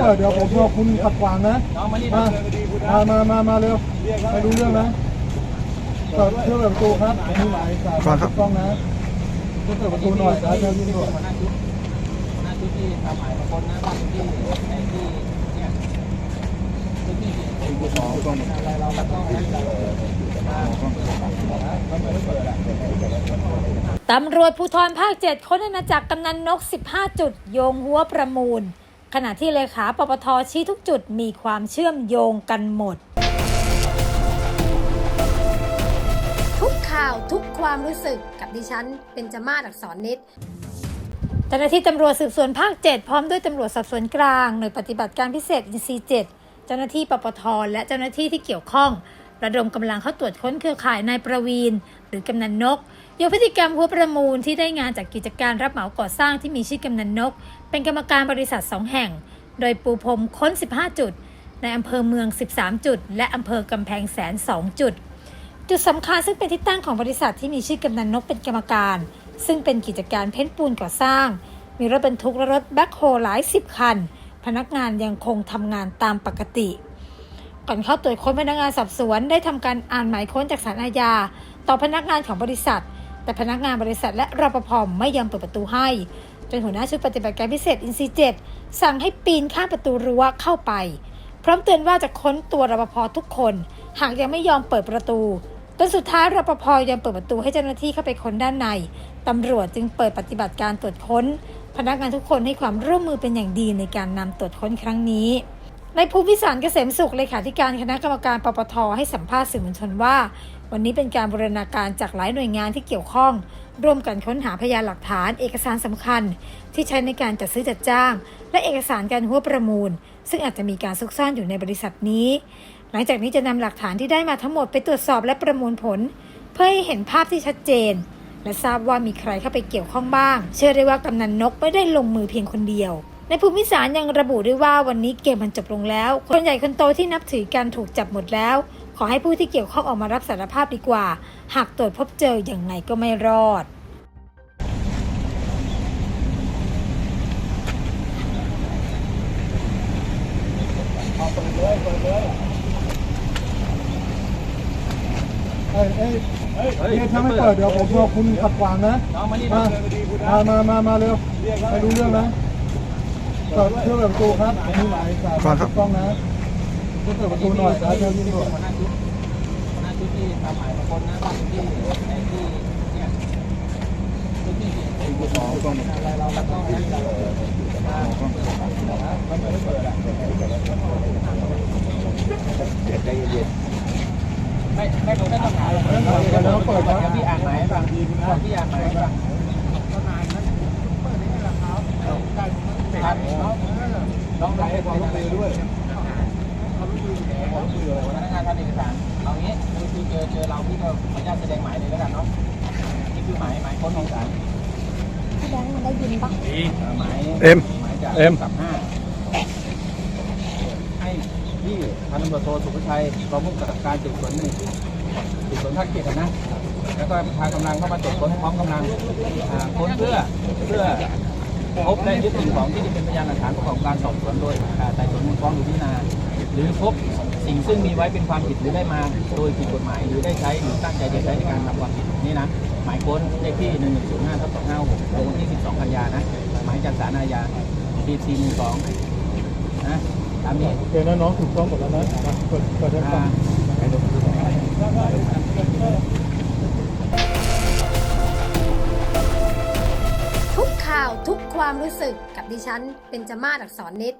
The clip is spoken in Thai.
เปิดเดี๋ยวผมรอคุณขัดขวางนะน้องมานี่มามามามามาเร็วไม่รู้เรื่องนะเปิดเพื่อเปิดประตูครับผมมีหมายสารถูกต้องนะเพื่อเปิดประตูหน่อยนะเจ้าหน้าที่ตำรวจหัวหน้าชุดหัวหน้าชุดที่ทำหมายมาคนนะบ้านที่ไอ้ที่เนี่ยที่ที่ที่สองอะไรเราแล้วก็ให้เราตำรวจภูธรภาค 7 ค้นอาณาจักรกำนันนก 15 จุด โยงหัวประมูล ขณะที่เลขาปปทชี้ทุกจุดมีความเชื่อมโยงกันหมด ทุกข่าวทุกความรู้สึกกับดิฉันเป็นจมาศอักษรนิดเจ้าหน้าที่ตำรวจสืบสวนภาค 7 พร้อมด้วยตำรวจสอบสวนกลางหน่วยปฏิบัติการพิเศษอินซี7เจ้าหน้าที่ปปทและเจ้าหน้าที่ที่เกี่ยวข้อง ระดมกำลังเข้าตรวจค้นเครือข่ายนายประวีนหรือกำนันนกโยงพฤติกรรมหัวประมูลที่ได้งานจากกิจการรับเหมาก่อสร้างที่มีชื่อกำนันนก เป็นกรรมการบริษัท 2 แห่ง โดยปูพรมค้น 15 จุด ในอำเภอเมือง 13 จุด และอำเภอกำแพงแสน 2 จุด จุดสำคัญซึ่งเป็นที่ตั้งของบริษัทที่มีชื่อกำนันนกเป็นกรรมการ ซึ่งเป็นกิจการเพ้นปูนก่อสร้าง มีรถบรรทุกและรถแบ็คโฮหลายสิบคัน พนักงานยังคงทำงานตามปกติ ก่อนเข้าตรวจค้นพนักงานสอบสวนได้ทำการอ่านหมายค้นจากสารอาญาต่อพนักงานของบริษัท แต่พนักงานบริษัทและรปภไม่ยอมเปิดประตูให้ จนหัวหน้าชุดปฏิบัติการพิเศษอินซีเจ็ดสั่งให้ปีนข้ามประตูรั้วเข้าไป พร้อมเตือนว่าจะค้นตัวรปภทุกคน หากยังไม่ยอมเปิดประตูจนสุดท้ายรปภยอมเปิดประตูให้เจ้าหน้าที่เข้าไปค้นด้านในตำรวจจึงเปิดปฏิบัติการตรวจค้น พนักงานทุกคนให้ความร่วมมือเป็นอย่างดีในการนำตรวจค้นครั้งนี้ ในภูมิสารเกษมสุขเลขาธิการคณะกรรมการปปทให้สัมภาษณ์สื่อมวลชนว่า วันนี้เป็นการบูรณาการจากหลายหน่วยงานที่เกี่ยวข้อง ร่วมกันค้นหาพยานหลักฐาน เอกสารสำคัญ ที่ใช้ในการจัดซื้อจัดจ้าง และเอกสารการหัวประมูล ซึ่งอาจจะมีการซุกซ่อนอยู่ในบริษัทนี้ หลังจากนี้จะนำหลักฐานที่ได้มาทั้งหมดไปตรวจสอบและประมวลผล เพื่อให้เห็นภาพที่ชัดเจน และทราบว่ามีใครเข้าไปเกี่ยวข้องบ้าง เชื่อได้ว่ากำนันนกไม่ได้ลงมือเพียงคนเดียว ในภูมิสารยังระบุด้วยว่าวันนี้เกมมันจบลงแล้ว คนใหญ่คนโตที่นับถือกันถูกจับหมดแล้ว ขอให้ผู้ที่เกี่ยวข้องออกมารับสารภาพดีกว่า หากตรวจพบเจออย่างไงก็ไม่รอดเอ้ยเอ้ยเนี่ยถ้าไม่เปิดเดี๋ยวผมรอคุณขัดขวางนะน้องมานี่มามามามาเร็วไม่รู้เรื่องนะ เปิดเพื่อเปิดประตูครับผมมีหมายสารถูกต้องนะเพื่อเปิดประตูหน่อยนะเจ้าหน้าที่ตำรวจหัวหน้าชุดหัวหน้าชุดที่ทำหมายมาคนนะบ้านที่ไอ้ที่เนี่ยที่ที่ที่สองอะไรเราแล้วก็ให้เราไม่ไม่ไม่ต้องหาหรอกเดี๋ยวพี่อ่านหมายให้ฟังพี่อ่านหมายให้ฟั งลองให้ความร่วมมือด้วยพนักงานทำเอกสารเอางี้คือเจอเจอเราพี่ก็ขออนุญาตแสดงหมายเลยแล้วกันเนาะนี่คือหมายหมายค้นของศาลพี่แบงค์มันได้ยินปะหมายเอ็มหมายจากเอ็มกับห้าให้พี่พันตำรวจโทสุภชัยรองผู้กำกับการสืบสวนหนึ่งสืบสวนภาคเจ็ดนะแล้วก็พากำลังเข้ามาตรวจค้นพร้อมกำลังอ่าค้นเพื่อเพื่อ พบและยึดสิ่งของที่เป็นพยานหลักฐานประกอบการสอบสวนโดยอ่าไต่สวนมูลฟ้องหรือพิจารณาหรือพบสิ่งซึ่งมีไว้เป็นความผิดหรือได้มาโดยผิดกฎหมายหรือได้ใช้หรือตั้งใจจะใช้ในการทำความผิดนี่นะหมายค้นเลขที่1 1 0 5ทับ256ลงวันที่ 12 กันยานะหมายจากศาลอาญาปี412นะตามนี้โอเคนะน้องถูกต้องหมดแล้วนะมาเปิดเปิดให้ฟัอ่าง ความรู้สึกกับดิฉันเป็นจมาศอักษรนิด